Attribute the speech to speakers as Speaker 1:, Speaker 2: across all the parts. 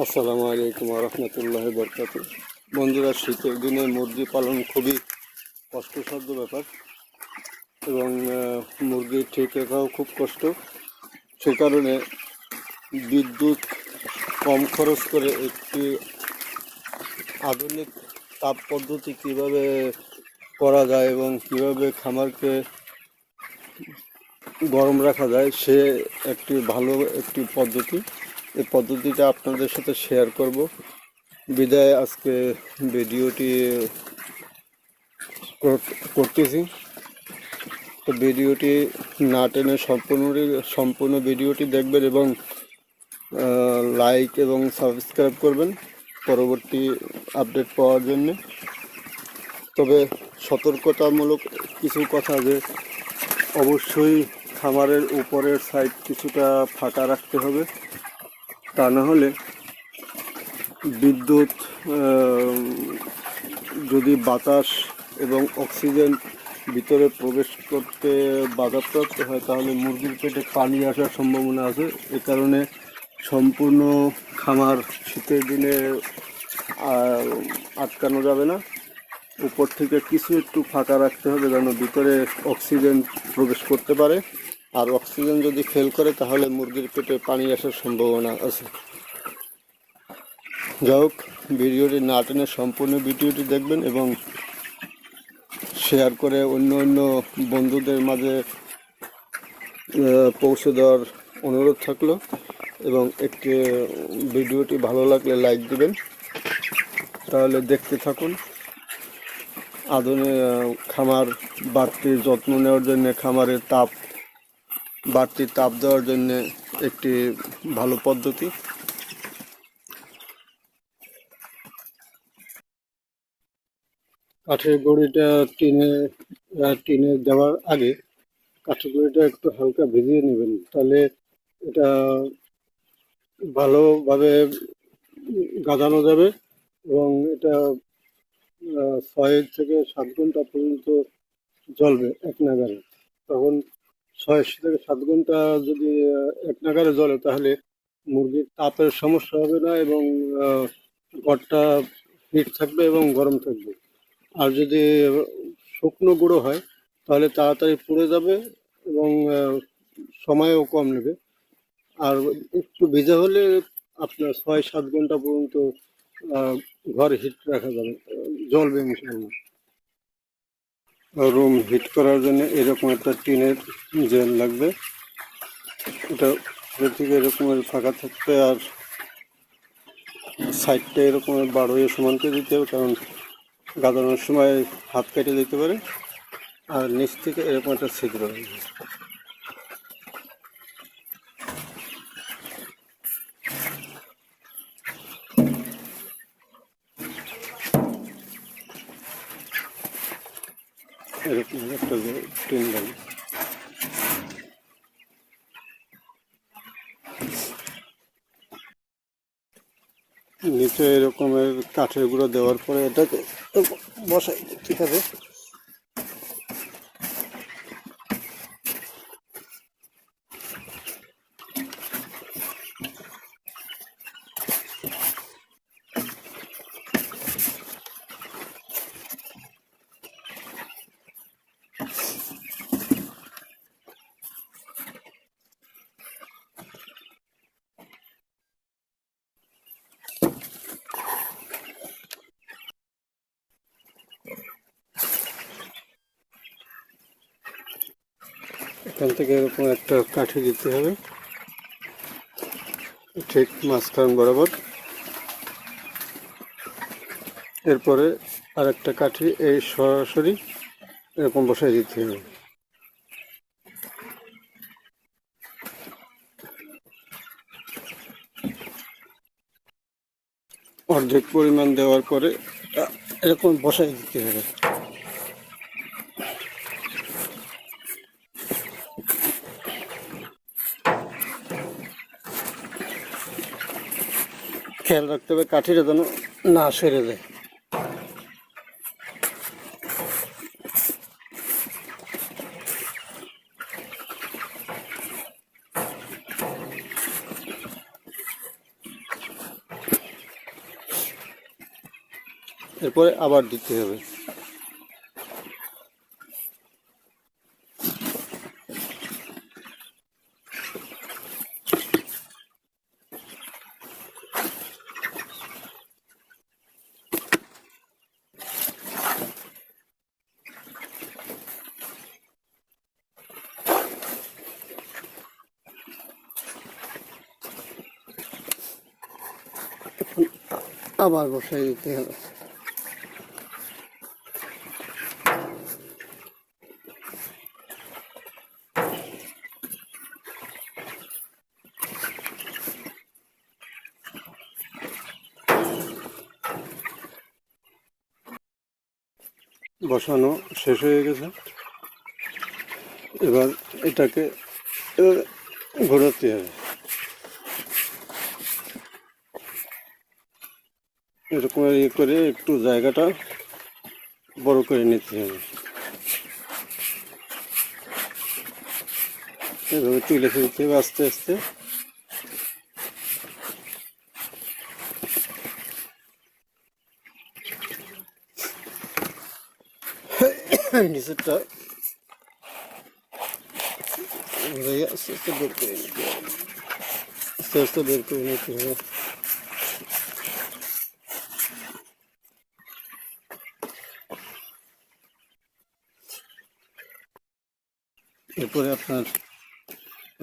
Speaker 1: আসসালামু আলাইকুম রহমতুল্লাহ বরকাত। বন্ধুরা, শীতের দিনে মুরগি পালন খুবই কষ্টসাধ্য ব্যাপার এবং মুরগি ঠিক রাখাও খুব কষ্ট। সে কারণে বিদ্যুৎ কম খরচ করে একটি আধুনিক তাপ পদ্ধতি কীভাবে করা যায় এবং কীভাবে খামারকে গরম রাখা যায়, সে একটি ভালো একটি পদ্ধতি। এই পদ্ধতিটা আপনাদের সাথে শেয়ার করব। বিদায়, আজকে ভিডিওটি কর- করতেছি। তো ভিডিওটি না টেনে সম্পূর্ণ সম্পূর্ণ ভিডিওটি দেখবেন এবং লাইক এবং সাবস্ক্রাইব করবেন পরবর্তী আপডেট পাওয়ার জন্য। তবে সতর্কতামূলক কিছু কথা যে, অবশ্যই খামারের উপরের সাইড কিছুটা ফাঁকা রাখতে হবে। তা না হলে বিদ্যুৎ যদি বাতাস এবং অক্সিজেন ভিতরে প্রবেশ করতে বাধাপ্রাপ্ত হয়, তাহলে মুরগির পেটে পানি আসার সম্ভাবনা আছে। এ কারণে সম্পূর্ণ খামার শীতের দিনে আটকানো যাবে না। উপর থেকে কিছু একটু ফাঁকা রাখতে হবে যেন ভিতরে অক্সিজেন প্রবেশ করতে পারে। আর অক্সিজেন যদি ফেল করে, তাহলে মুরগির পেটে পানি আসার সম্ভাবনা আছে। যাই হোক, ভিডিওটি না টেনে সম্পূর্ণ ভিডিওটি দেখবেন এবং শেয়ার করে অন্য অন্য বন্ধুদের মাঝে পৌঁছে দেওয়ার অনুরোধ থাকল এবং একটি ভিডিওটি ভালো লাগলে লাইক দিবেন। তাহলে দেখতে থাকুন। আধুনিক খামার বাড়তি যত্ন নেওয়ার জন্য খামারের তাপ বাড়তি তাপ দেওয়ার জন্য একটি ভালো পদ্ধতি। কাঠের গুঁড়িটা টিনে টিনে দেওয়ার আগে কাঠের গুঁড়িটা একটু হালকা ভিজিয়ে নেবেন। তাহলে এটা ভালোভাবে গাজানো যাবে এবং এটা ছয় থেকে সাত ঘণ্টা পর্যন্ত জ্বলবে এক নাগারে। তখন ছয় থেকে সাত ঘণ্টা যদি এক নাগারে জ্বলে, তাহলে মুরগির তাপের সমস্যা হবে না এবং ঘরটা হিট থাকবে এবং গরম থাকবে। আর যদি শুকনো গুঁড়ো হয়, তাহলে তাড়াতাড়ি পুড়ে যাবে এবং সময়ও কম নেবে। আর একটু ভিজে হলে আপনার ছয় সাত ঘণ্টা পর্যন্ত ঘর হিট রাখা যাবে জল ইনশাল্লাহ রুম হিট করার জন্য এরকম একটা টিনের জেল লাগবে, এটা থেকে এরকমের ফাঁকা থাকতে আর সাইডটা এরকমের বারো হয়ে সমান করে দিতে হবে, কারণ গাদানোর সময় হাত কেটে দিতে পারে। আর নিচ থেকে এরকম একটা ছিদ্র রয়েছে এরকম একটা ট্রেন নিচে এরকমের কাঠের গুঁড়ো দেওয়ার পরে এটাকে বসাই ঠিক আছে? এখান থেকে এরকম একটা কাঠি দিতে হবে। ঠিক মাঝখান বরাবর। এরপরে আর একটা কাঠি এই সরাসরি এরকম বসাই দিতে হবে। অর্ধেক পরিমাণ দেওয়ার পরে এরকম বসাই দিতে হবে। খেয়াল রাখতে হবে কাঠিটা যেন না সেরে যায়। এরপরে আবার দিতে হবে। আবার বসাই দিতে হবে। বসানো শেষ হয়ে গেছে। এবার এটাকে ঘোরাতে হবে। এরকম ইয়ে করে একটু জায়গাটা বড় করে নিতে হবে। এভাবে তুলে ফেলতে হবে আস্তে আস্তে। নিচেরটা আস্তে আস্তে বের করে নিতে হবে। আস্তে আস্তে বের করে নিতে হবে। এরপরে আপনার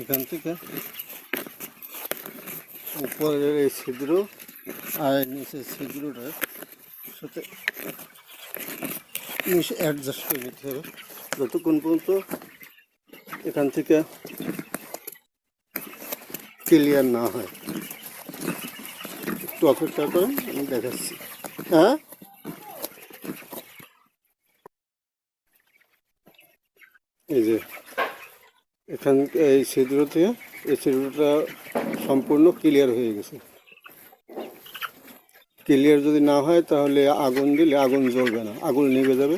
Speaker 1: এখান থেকে উপরের এই ছিদ্র আর নিচের ছিদ্রটার সাথে মিশে অ্যাডজাস্ট করে নিতে হবে। যতক্ষণ পর্যন্ত এখান থেকে ক্লিয়ার না হয়। একটু অপেক্ষা করেন, আমি দেখাচ্ছি। হ্যাঁ এই যে এখান এই ছিদ্র থেকে এই ছিদ্রটা সম্পূর্ণ ক্লিয়ার হয়ে গেছে। ক্লিয়ার যদি না হয়, তাহলে আগুন দিলে আগুন জ্বলবে না, আগুন নিভে যাবে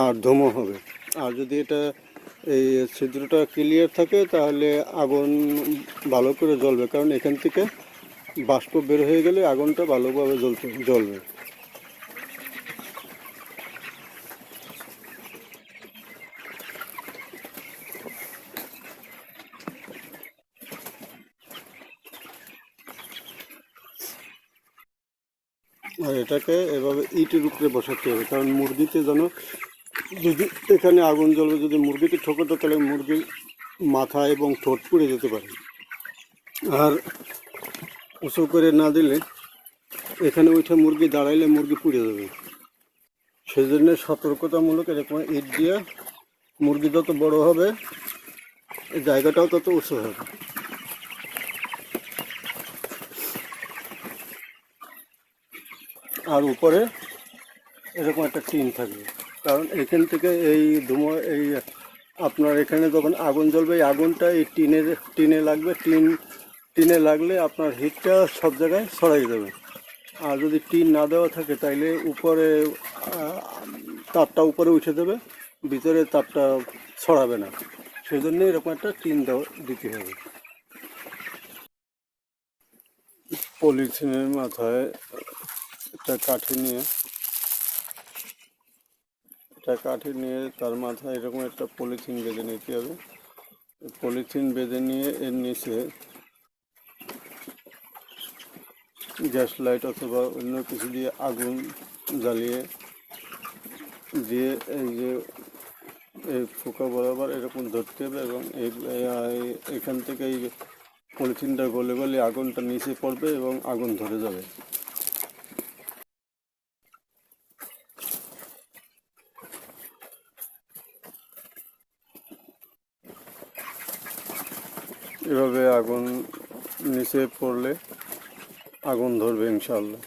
Speaker 1: আর ধুমো হবে। আর যদি এটা এই ছিদ্রটা ক্লিয়ার থাকে, তাহলে আগুন ভালো করে জ্বলবে। কারণ এখান থেকে বাষ্প বের হয়ে গেলে আগুনটা ভালোভাবে জ্বলতে, জ্বলবে। আর এটাকে এভাবে ইটের উপরে বসাতে হবে, কারণ মুরগিতে যেন যদি এখানে আগুন জ্বলবে, যদি মুরগিতে ঠোকতো তাহলে মুরগির মাথা এবং ঠোঁট পুড়ে যেতে পারে। আর উঁচু করে না দিলে এখানে উঠে মুরগি দাঁড়াইলে মুরগি পুড়ে যাবে। সেই জন্য সতর্কতামূলক এরকম ইট দিয়ে মুরগি যত বড় হবে, জায়গাটাও তত উঁচু হবে। আর উপরে এরকম একটা টিন থাকবে। কারণ এখান থেকে এই ধুমো, এই আপনার এখানে যখন আগুন জ্বলবে, এই আগুনটা এই টিনের টিনে লাগবে, টিন, টিনে লাগলে আপনার হিটটা সব জায়গায় ছড়াই যাবে আর যদি টিন না দেওয়া থাকে, তাইলে উপরে তাপটা উপরে উঠে দেবে, ভিতরে তাপটা ছড়াবে না। সেই জন্য এরকম একটা টিন দেওয়া, দিতে হবে। পলিথিনের মাথায় একটা কাঠি নিয়ে, একটা কাঠি নিয়ে তার মাথায় এরকম একটা পলিথিন বেঁধে নিতে হবে। পলিথিন বেঁধে নিয়ে এর নিচে গ্যাস লাইট অথবা অন্য কিছু দিয়ে আগুন জ্বালিয়ে দিয়ে এই যে এই ফোকা বরাবর এরকম ধরতে হবে এবং এখান থেকে এই পলিথিনটা গলে গলে আগুনটা নিচে পড়বে এবং আগুন ধরে যাবে। এভাবে আগুন নিচে পড়লে আগুন ধরবে ইনশাল্লাহ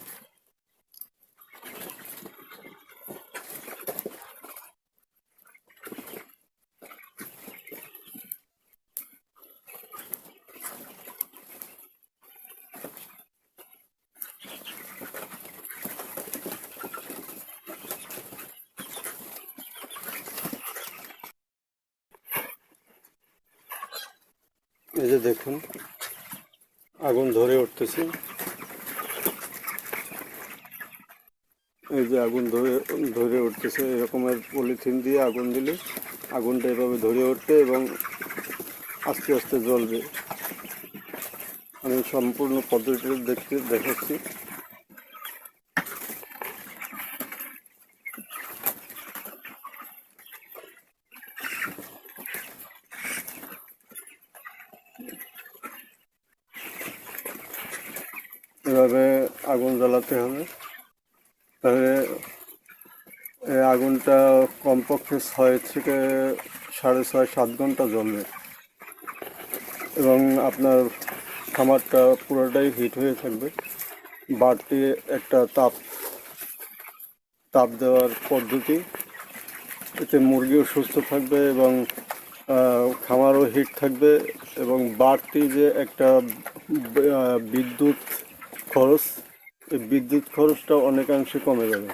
Speaker 1: এই যে দেখুন, আগুন ধরে উঠতেছে। এই যে আগুন ধরে ধরে উঠতেছে এরকমের পলিথিন দিয়ে আগুন দিলে আগুনটা এভাবে ধরে উঠবে এবং আস্তে আস্তে জ্বলবে। আমি সম্পূর্ণ পদ্ধতিটা দেখতে দেখাচ্ছি। এভাবে আগুন জ্বালাতে হবে। তবে এই আগুনটা কমপক্ষে ছয় থেকে সাড়ে ছয়, সাত ঘণ্টা জ্বলবে। এবং আপনার খামারটা পুরোটাই হিট হয়ে থাকবে। বাড়তি একটা তাপ তাপ দেওয়ার পদ্ধতি। এতে মুরগিও সুস্থ থাকবে এবং খামারও হিট থাকবে এবং বাড়তি যে একটা বিদ্যুৎ খরচ বিদ্যুৎ খরচটা অনেকাংশে কমে যাবে।